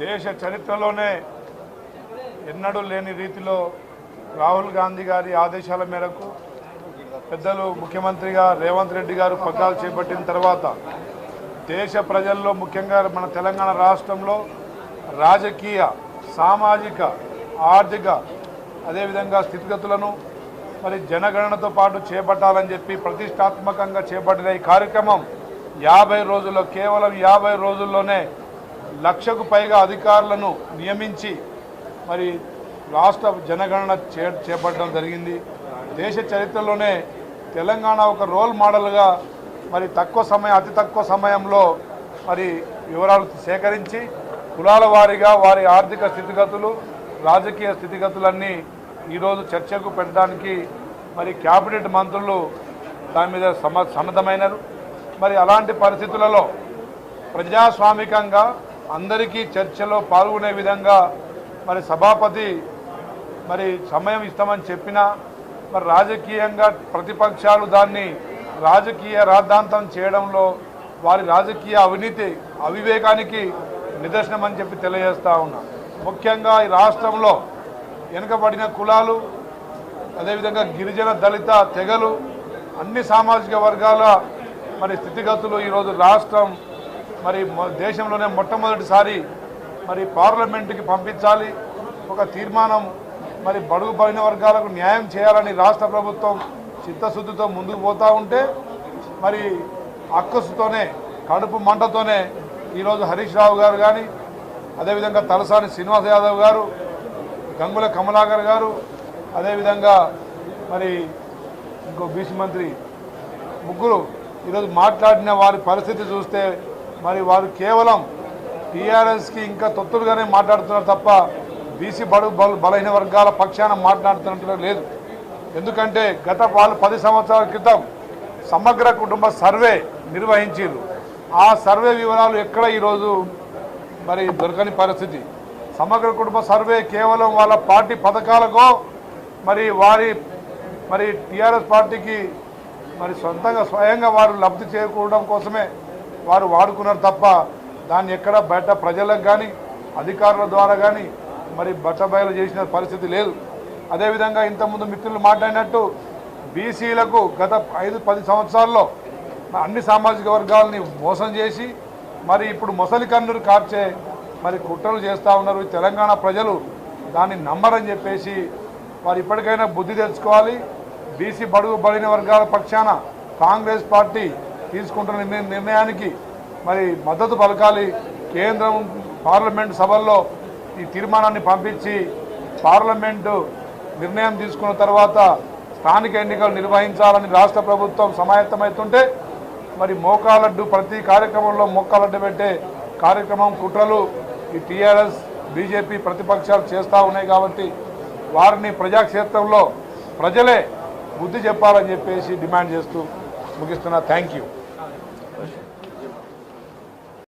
దేశ చరిత్రలోనే ఎన్నడూ లేని రీతిలో రాహుల్ గాంధీ గారి ఆదేశాల మేరకు పెద్దలు ముఖ్యమంత్రిగా రేవంత్ రెడ్డి గారు పగ్గాలు చేపట్టిన తర్వాత దేశ ప్రజల్లో ముఖ్యంగా మన తెలంగాణ రాష్ట్రంలో రాజకీయ సామాజిక ఆర్థిక అదేవిధంగా స్థితిగతులను మరి జనగణనతో పాటు చేపట్టాలని చెప్పి ప్రతిష్టాత్మకంగా చేపట్టిన ఈ కార్యక్రమం యాభై రోజుల్లో కేవలం యాభై రోజుల్లోనే లక్షకు పైగా అధికారులను నియమించి మరి రాష్ట్ర జనగణన చే చేపట్టడం జరిగింది. దేశ చరిత్రలోనే తెలంగాణ ఒక రోల్ మోడల్గా మరి తక్కువ సమయం అతి తక్కువ సమయంలో మరి వివరాలు సేకరించి కులాల వారీగా వారి ఆర్థిక స్థితిగతులు రాజకీయ స్థితిగతులన్నీ ఈరోజు చర్చకు పెట్టడానికి మరి క్యాబినెట్ మంత్రులు దాని మీద సమ సన్నద్ధమైనారు. మరి అలాంటి పరిస్థితులలో ప్రజాస్వామికంగా అందరికీ చర్చలో పాల్గొనే విధంగా మరి సభాపతి మరి సమయం ఇస్తామని చెప్పినా మరి రాజకీయంగా ప్రతిపక్షాలు దాన్ని రాజకీయ రాద్ధాంతం చేయడంలో వారి రాజకీయ అవినీతి అవివేకానికి నిదర్శనం అని చెప్పి తెలియజేస్తా ఉన్నా. ముఖ్యంగా ఈ రాష్ట్రంలో వెనుకబడిన కులాలు అదేవిధంగా గిరిజన దళిత తెగలు అన్ని సామాజిక వర్గాల మరి స్థితిగతులు ఈరోజు రాష్ట్రం మరి దేశంలోనే మొట్టమొదటిసారి మరి పార్లమెంటుకి పంపించాలి. ఒక తీర్మానం మరి బడుగు పడిన వర్గాలకు న్యాయం చేయాలని రాష్ట్ర ప్రభుత్వం చిత్తశుద్ధితో ముందుకు పోతూ ఉంటే మరి అక్కసుతోనే కడుపు మంటతోనే ఈరోజు హరీష్ రావు గారు కానీ అదేవిధంగా తలసాని శ్రీనివాస్ యాదవ్ గారు గంగుల కమలాకర్ గారు అదేవిధంగా మరి ఇంకో బీసీ మంత్రి ముగ్గురు ఈరోజు మాట్లాడిన వారి పరిస్థితి చూస్తే మరి వారు కేవలం టీఆర్ఎస్కి ఇంకా తొత్తులుగానే మాట్లాడుతున్నారు తప్ప బీసీ బడు బల- బలహీన వర్గాల పక్షాన మాట్లాడుతున్నట్లు లేదు. ఎందుకంటే గత వాళ్ళు పది సంవత్సరాల క్రితం సమగ్ర కుటుంబ సర్వే నిర్వహించారు ఆ సర్వే వివరాలు ఎక్కడ ఈరోజు మరి దొరకని పరిస్థితి? సమగ్ర కుటుంబ సర్వే కేవలం వాళ్ళ పార్టీ పథకాలకో మరి వారి మరి టీఆర్ఎస్ పార్టీకి మరి సొంతంగా స్వయంగా వారు లబ్ధి చేరుకోవడం కోసమే వారు వాడుకున్నారు తప్ప దాన్ని ఎక్కడ బయట ప్రజలకు కానీ అధికారుల ద్వారా కానీ మరి బట్టబయలు చేసిన పరిస్థితి లేదు. అదేవిధంగా ఇంతకుముందు మిత్రులు మాట్లాడినట్టు బీసీలకు గత ఐదు పది సంవత్సరాల్లో అన్ని సామాజిక వర్గాలని మోసం చేసి మరి ఇప్పుడు మొసలి కన్నురు కార్చే మరి కుట్రలు చేస్తూ ఉన్నారు తెలంగాణ ప్రజలు. దాన్ని నమ్మరని చెప్పేసి వారు ఇప్పటికైనా బుద్ధి తెచ్చుకోవాలి. బీసీ బడుగు బలిన వర్గాల పక్షాన కాంగ్రెస్ పార్టీ తీసుకుంటున్న నిర్ణయానికి మరి మద్దతు పలకాలి. కేంద్రం పార్లమెంట్ సభల్లో ఈ తీర్మానాన్ని పంపించి పార్లమెంటు నిర్ణయం తీసుకున్న తర్వాత స్థానిక ఎన్నికలు నిర్వహించాలని రాష్ట్ర ప్రభుత్వం సమాయత్తమవుతుంటే మరి మోకాలడ్డు ప్రతి కార్యక్రమంలో మోకాలడ్డు పెట్టే కార్యక్రమం కుట్రలు ఈ టీఆర్ఎస్ బీజేపీ ప్రతిపక్షాలు చేస్తూ ఉన్నాయి కాబట్టి వారిని ప్రజాక్షేత్రంలో ప్రజలే బుద్ధి చెప్పాలని చెప్పేసి డిమాండ్ చేస్తూ ముగిస్తున్నా. Thank you.